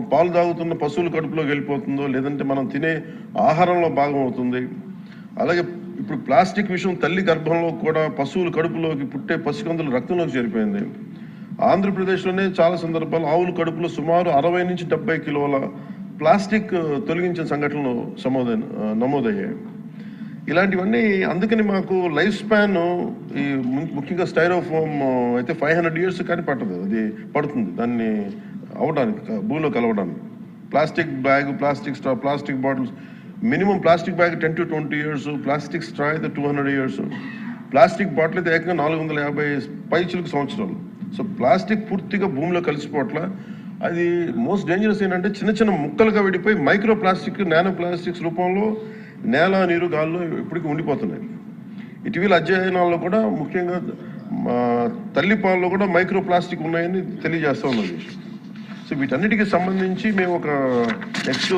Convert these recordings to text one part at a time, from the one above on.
పాలు తాగుతున్న పశువుల కడుపులోకి వెళ్ళిపోతుందో లేదంటే మనం తినే ఆహారంలో భాగం అవుతుంది అలాగే ఇప్పుడు ప్లాస్టిక్ విషయం తల్లి గర్భంలో కూడా పశువుల కడుపులోకి పుట్టే పసికందులు రక్తంలోకి చేరిపోయింది. ఆంధ్రప్రదేశ్లోనే చాలా సందర్భాలు ఆవుల కడుపులో సుమారు అరవై నుంచి డెబ్బై కిలోల ప్లాస్టిక్ తొలగించిన సంఘటనలు సమోదై నమోదయ్యాయి. ఇలాంటివన్నీ అందుకని మాకు లైఫ్ స్పాన్ ఈ ము- ముఖ్యంగా స్టైరోఫోమ్ అయితే ఫైవ్ హండ్రెడ్ ఇయర్స్ కానీ పట్టదు. అది పడుతుంది. దాన్ని అవడానికి భూమిలో కలవడానికి. Plastic bag plastic straw plastic bottles. Minimum plastic bag ten to twenty years plastic straw అయితే two hundred years. Plastic bottle అయితే ఏకంగా నాలుగు వందల యాభై పైచులకు సంవత్సరాలు. సో ప్లాస్టిక్ పూర్తిగా భూమిలో కలిసిపోవట్ల అది మోస్ట్ డేంజరస్ ఏంటంటే చిన్న చిన్న ముక్కలుగా విడిపోయి మైక్రో ప్లాస్టిక్ నానో ప్లాస్టిక్స్ రూపంలో నేల నీరు గాల్లో ఇప్పటికీ ఉండిపోతున్నాయి. ఇటీవల అధ్యయనాల్లో కూడా ముఖ్యంగా మా తల్లి పాలలో కూడా మైక్రో ప్లాస్టిక్ ఉన్నాయని తెలియజేస్తూ ఉన్నది. సో వీటన్నిటికి సంబంధించి మేము ఒక నెక్స్ట్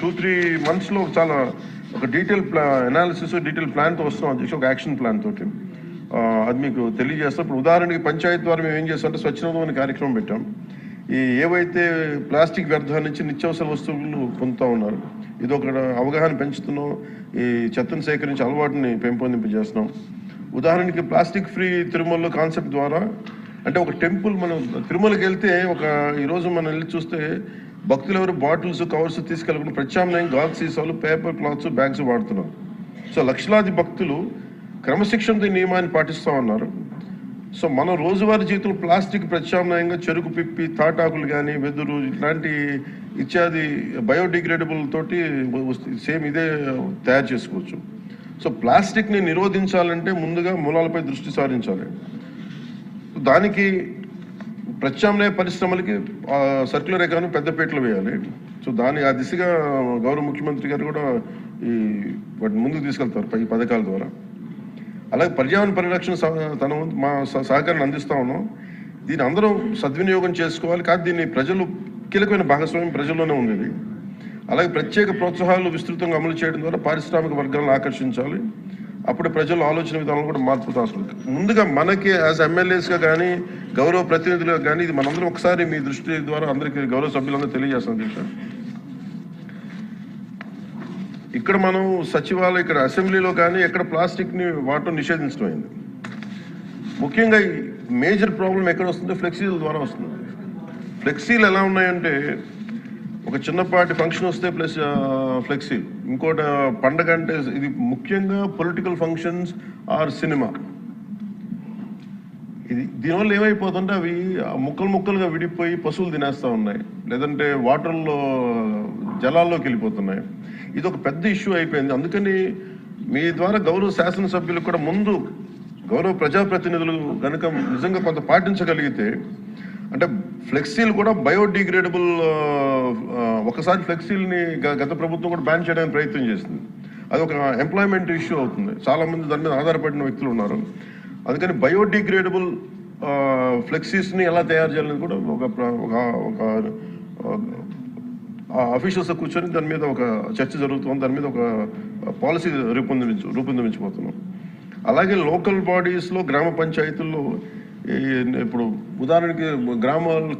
టూ త్రీ మంత్స్లో చాలా ఒక డీటెయిల్ ప్లా అనాలిసిస్ డీటెయిల్ ప్లాన్తో వస్తాం అధ్యక్ష ఒక యాక్షన్ ప్లాన్ తోటి. అది మీకు తెలియజేస్తాం. ఇప్పుడు ఉదాహరణకి పంచాయత్ ద్వారా మేము ఏం చేస్తామంటే స్వచ్ఛందం అనే కార్యక్రమం పెట్టాం. ఈ ఏవైతే ప్లాస్టిక్ వ్యర్థాల నుంచి నిత్యావసర వస్తువులు పొందుతూ ఉన్నారు ఇది ఒక అవగాహన పెంచుతున్నాం. ఈ చెత్తను సేకరించి అలవాటుని పెంపొందింపజేస్తున్నాం. ఉదాహరణకి ప్లాస్టిక్ ఫ్రీ తిరుమలలో కాన్సెప్ట్ ద్వారా అంటే ఒక టెంపుల్ మనం తిరుమలకి వెళ్తే ఒక ఈరోజు మనం వెళ్ళి చూస్తే భక్తులు ఎవరు బాటిల్స్ కవర్స్ తీసుకెళ్ళకుండా ప్రత్యామ్నాయం గాజు సీసాలు పేపర్ క్లాత్స్ బ్యాగ్స్ వాడుతున్నారు. సో లక్షలాది భక్తులు క్రమశిక్షణతో నియమాన్ని పాటిస్తూ ఉన్నారు. సో మన రోజువారీ జీవితంలో ప్లాస్టిక్ ప్రత్యామ్నాయంగా చెరుకు పిప్పి తాటాకులు కానీ వెదురు ఇట్లాంటి ఇత్యాది బయోడిగ్రేడబుల్ తోటి సేమ్ ఇదే తయారు చేసుకోవచ్చు. సో ప్లాస్టిక్ని నిరోధించాలంటే ముందుగా మూలాలపై దృష్టి సారించాలి. దానికి ప్రత్యామ్నాయ పరిశ్రమలకి సర్క్యులర్ ఎకానమీ పెద్దపీటలు వేయాలి. సో దాని ఆ దిశగా గౌరవ ముఖ్యమంత్రి గారు కూడా ఈ వాటిని ముందుకు తీసుకెళ్తారు ఈ పథకాల ద్వారా. అలాగే పర్యావరణ పరిరక్షణ సహ- తన మా సహకారాన్ని అందిస్తూ ఉన్నాం. దీన్ని అందరం సద్వినియోగం చేసుకోవాలి. కానీ దీన్ని ప్రజలు కీలకమైన భాగస్వామ్యం ప్రజల్లోనే ఉంది అలాగే ప్రత్యేక ప్రోత్సాహాలు విస్తృతంగా అమలు చేయడం ద్వారా పారిశ్రామిక వర్గాలను ఆకర్షించాలి. అప్పుడు ప్రజల ఆలోచన విధానంలో కూడా మార్పులు అవసరం ముందుగా మనకి యాజ్ ఎమ్మెల్యేస్గా కానీ గౌరవ ప్రతినిధులుగా కానీ ఇది మనందరం ఒకసారి మీ దృష్టి ద్వారా అందరికీ గౌరవ సభ్యులందరూ తెలియజేస్తాం దీక్ష ఇక్కడ మనం సచివాలయం ఇక్కడ అసెంబ్లీలో కానీ ఎక్కడ ప్లాస్టిక్ని వాడటం నిషేధించడం ముఖ్యంగా ఈ మేజర్ ప్రాబ్లం ఎక్కడ వస్తుంది ఫ్లెక్సీల ద్వారా వస్తుంది. ఫ్లెక్సీలు ఎలా ఉన్నాయంటే ఒక చిన్నపాటి ఫంక్షన్ వస్తే ప్లస్ ఫ్లెక్సీ ఇంకోటి పండగ అంటే ఇది ముఖ్యంగా పొలిటికల్ ఫంక్షన్స్ ఆర్ సినిమా ఇది దీనివల్ల ఏమైపోతుంటే అవి ముక్కలు ముక్కలుగా విడిపోయి పశువులు తినేస్తూ ఉన్నాయి. లేదంటే వాటర్లో జలాల్లోకి వెళ్ళిపోతున్నాయి. ఇది ఒక పెద్ద ఇష్యూ అయిపోయింది. అందుకని మీ ద్వారా గౌరవ శాసనసభ్యులు కూడా ముందు గౌరవ ప్రజాప్రతినిధులు కనుక నిజంగా కొంత పాటించగలిగితే అంటే ఫ్లెక్సీలు కూడా బయోడిగ్రేడబుల్ ఒకసారి ఫ్లెక్సీల్ని గత ప్రభుత్వం కూడా బ్యాన్ చేయడానికి ప్రయత్నం చేసింది. అది ఒక ఎంప్లాయ్మెంట్ ఇష్యూ అవుతుంది. చాలా మంది దాని మీద ఆధారపడిన వ్యక్తులు ఉన్నారు. అందుకని బయోడిగ్రేడబుల్ ఫ్లెక్సీస్ని ఎలా తయారు చేయాలని కూడా ఒక ఒక అఫీషియల్స్ కూర్చొని దాని మీద ఒక చర్చ జరుగుతుంది. దాని మీద ఒక పాలసీ రూపొందించు రూపొందించబోతున్నాం. అలాగే లోకల్ బాడీస్లో గ్రామ పంచాయతీల్లో ఇప్పుడు ఉదాహరణకి గ్రామాలు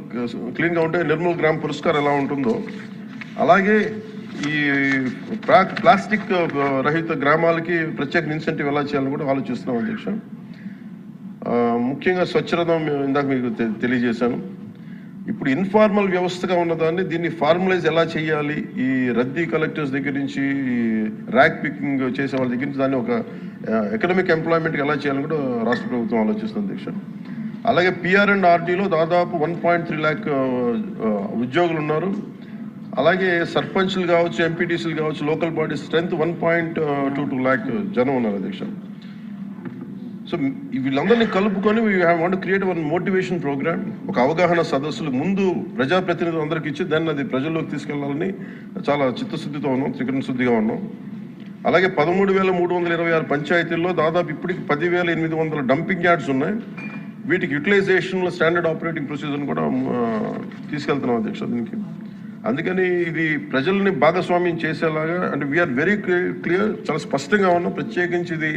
క్లీన్గా ఉంటే నిర్మల్ గ్రామ పురస్కారం ఎలా ఉంటుందో అలాగే ఈ ప్లా- ప్లాస్టిక్ రహిత గ్రామాలకి ప్రత్యేక ఇన్సెంటివ్ ఎలా చేయాలని కూడా ఆలోచిస్తున్నాం అధ్యక్ష. ముఖ్యంగా స్వచ్ఛరథం ఇందాక మీకు తెలియజేశాను. ఇప్పుడు ఇన్ఫార్మల్ వ్యవస్థగా ఉన్నదాన్ని దీన్ని ఫార్మలైజ్ ఎలా చేయాలి? ఈ రద్దీ కలెక్టర్స్ దగ్గర నుంచి ఈ ర్యాక్ పికింగ్ చేసే వాళ్ళ దగ్గర నుంచి దాన్ని ఒక ఎకనామిక్ ఎంప్లాయ్మెంట్కి ఎలా చేయాలని కూడా రాష్ట్ర ప్రభుత్వం ఆలోచిస్తుంది అధ్యక్ష. అలాగే పిఆర్ అండ్ ఆర్డీలో దాదాపు వన్ పాయింట్ త్రీ ల్యాక్ ఉద్యోగులు ఉన్నారు అలాగే సర్పంచ్లు కావచ్చు ఎంపీటీసీలు కావచ్చు local body strength one point two two lakh జనం ఉన్నారు అధ్యక్ష. సో వీళ్ళందరినీ కలుపుకొని we want create one motivation program ఒక అవగాహన సదస్సులు ముందు ప్రజాప్రతినిధులు అందరికి ఇచ్చి దాన్ని అది ప్రజల్లోకి తీసుకెళ్ళాలని చాలా చిత్తశుద్ధితో ఉన్నాం త్రికరణ శుద్ధిగా ఉన్నాం. అలాగే పదమూడు వేల మూడు వందల ఇరవై ఆరు పంచాయతీల్లో దాదాపు ఇప్పటికి పదివేల ఎనిమిది వందల డంపింగ్ యార్డ్స్ ఉన్నాయి. వీటికి యూటిలైజేషన్లో స్టాండర్డ్ ఆపరేటింగ్ ప్రొసీజర్ని కూడా తీసుకెళ్తున్నాం అధ్యక్ష దీనికి. అందుకని ఇది ప్రజల్ని భాగస్వామ్యం చేసేలాగా అంటే వీఆర్ వెరీ క్లియర్ చాలా స్పష్టంగా ఉన్నాం. ప్రత్యేకించి ఇది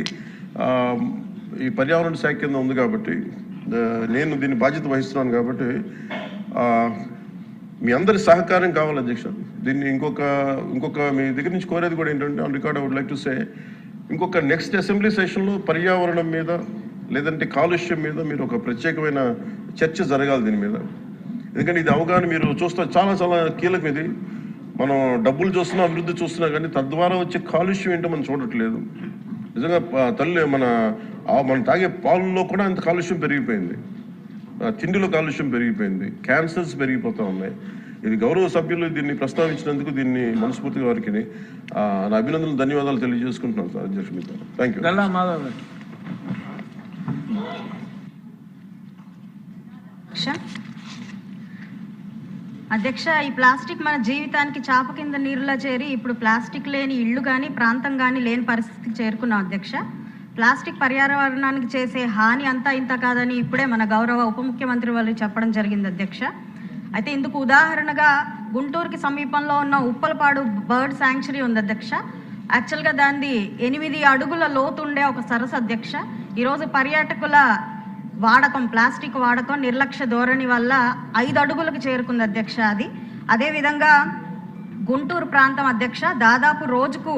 ఈ పర్యావరణ శాఖ కింద ఉంది కాబట్టి నేను దీన్ని బాధ్యత వహిస్తున్నాను కాబట్టి మీ అందరి సహకారం కావాలి అధ్యక్ష. దీన్ని ఇంకొక ఇంకొక మీ దగ్గర నుంచి కోరేది కూడా ఏంటంటే on record I would like to say ఇంకొక నెక్స్ట్ అసెంబ్లీ సెషన్లో పర్యావరణం మీద లేదంటే కాలుష్యం మీద మీరు ఒక ప్రత్యేకమైన చర్చ జరగాలి దీని మీద. ఎందుకంటే ఇది అవగాహన మీరు చూస్తే చాలా చాలా కీలకం ఇది. మనం డబ్బులు చూస్తున్నా అభివృద్ధి చూస్తున్నా కానీ తద్వారా వచ్చే కాలుష్యం ఏంటో మనం చూడట్లేదు. నిజంగా తల్లి మన మనం తాగే పాలల్లో కూడా అంత కాలుష్యం పెరిగిపోయింది. తిండిలో కాలుష్యం పెరిగిపోయింది. క్యాన్సర్స్ పెరిగిపోతూ ఉన్నాయి. ఇది గౌరవ సభ్యులు దీన్ని ప్రస్తావించినందుకు దీన్ని మనస్ఫూర్తిగా వారికి నా అభినందనలు ధన్యవాదాలు తెలియజేసుకుంటున్నాను సార్. అధ్యక్షుడు మీకు థ్యాంక్ యూ గల్లా మాధవ్ గారు అధ్యక్ష అధ్యక్ష ఈ ప్లాస్టిక్ మన జీవితానికి చాప కింద నీరులా చేరి ఇప్పుడు ప్లాస్టిక్ లేని ఇళ్ళు కానీ ప్రాంతం కానీ లేని పరిస్థితికి చేరుకున్నాం అధ్యక్ష. ప్లాస్టిక్ పర్యావరణానికి చేసే హాని అంతా ఇంత కాదని ఇప్పుడే మన గౌరవ ఉప ముఖ్యమంత్రి వాళ్ళు చెప్పడం జరిగింది అధ్యక్ష. అయితే ఇందుకు ఉదాహరణగా గుంటూరుకి సమీపంలో ఉన్న ఉప్పలపాడు బర్డ్ శాంక్చురీ ఉంది అధ్యక్ష. యాక్చువల్గా దాన్ని ఎనిమిది అడుగుల లోతుండే ఒక సరస్సు అధ్యక్ష. ఈరోజు పర్యాటకుల వాడకం ప్లాస్టిక్ వాడకం నిర్లక్ష్య ధోరణి వల్ల ఐదు అడుగులకు చేరుకుంది అధ్యక్ష అది. అదేవిధంగా గుంటూరు ప్రాంతం అధ్యక్ష దాదాపు రోజుకు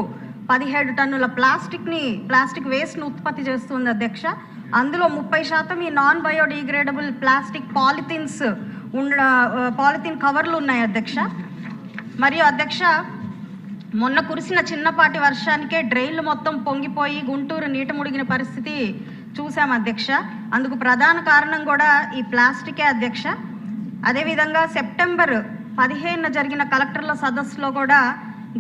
పదిహేడు టన్నుల ప్లాస్టిక్ని ప్లాస్టిక్ వేస్ట్ను ఉత్పత్తి చేస్తుంది అధ్యక్ష. అందులో ముప్పై శాతం ఈ నాన్ బయోడిగ్రేడబుల్ ప్లాస్టిక్ పాలిథిన్స్ ఉండ పాలిథిన్ కవర్లు ఉన్నాయి అధ్యక్ష. మరియు అధ్యక్ష మొన్న కురిసిన చిన్నపాటి వర్షానికే డ్రైన్లు మొత్తం పొంగిపోయి గుంటూరు నీట ముడిగిన పరిస్థితి చూసాం అధ్యక్ష. అందుకు ప్రధాన కారణం కూడా ఈ ప్లాస్టికే అధ్యక్ష. అదేవిధంగా సెప్టెంబర్ పదిహేనున జరిగిన కలెక్టర్ల సదస్సులో కూడా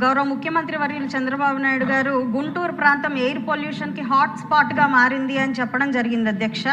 గౌరవ ముఖ్యమంత్రి వర్యులు చంద్రబాబు నాయుడు గారు గుంటూరు ప్రాంతం ఎయిర్ పొల్యూషన్కి హాట్ స్పాట్గా మారింది అని చెప్పడం జరిగింది అధ్యక్ష.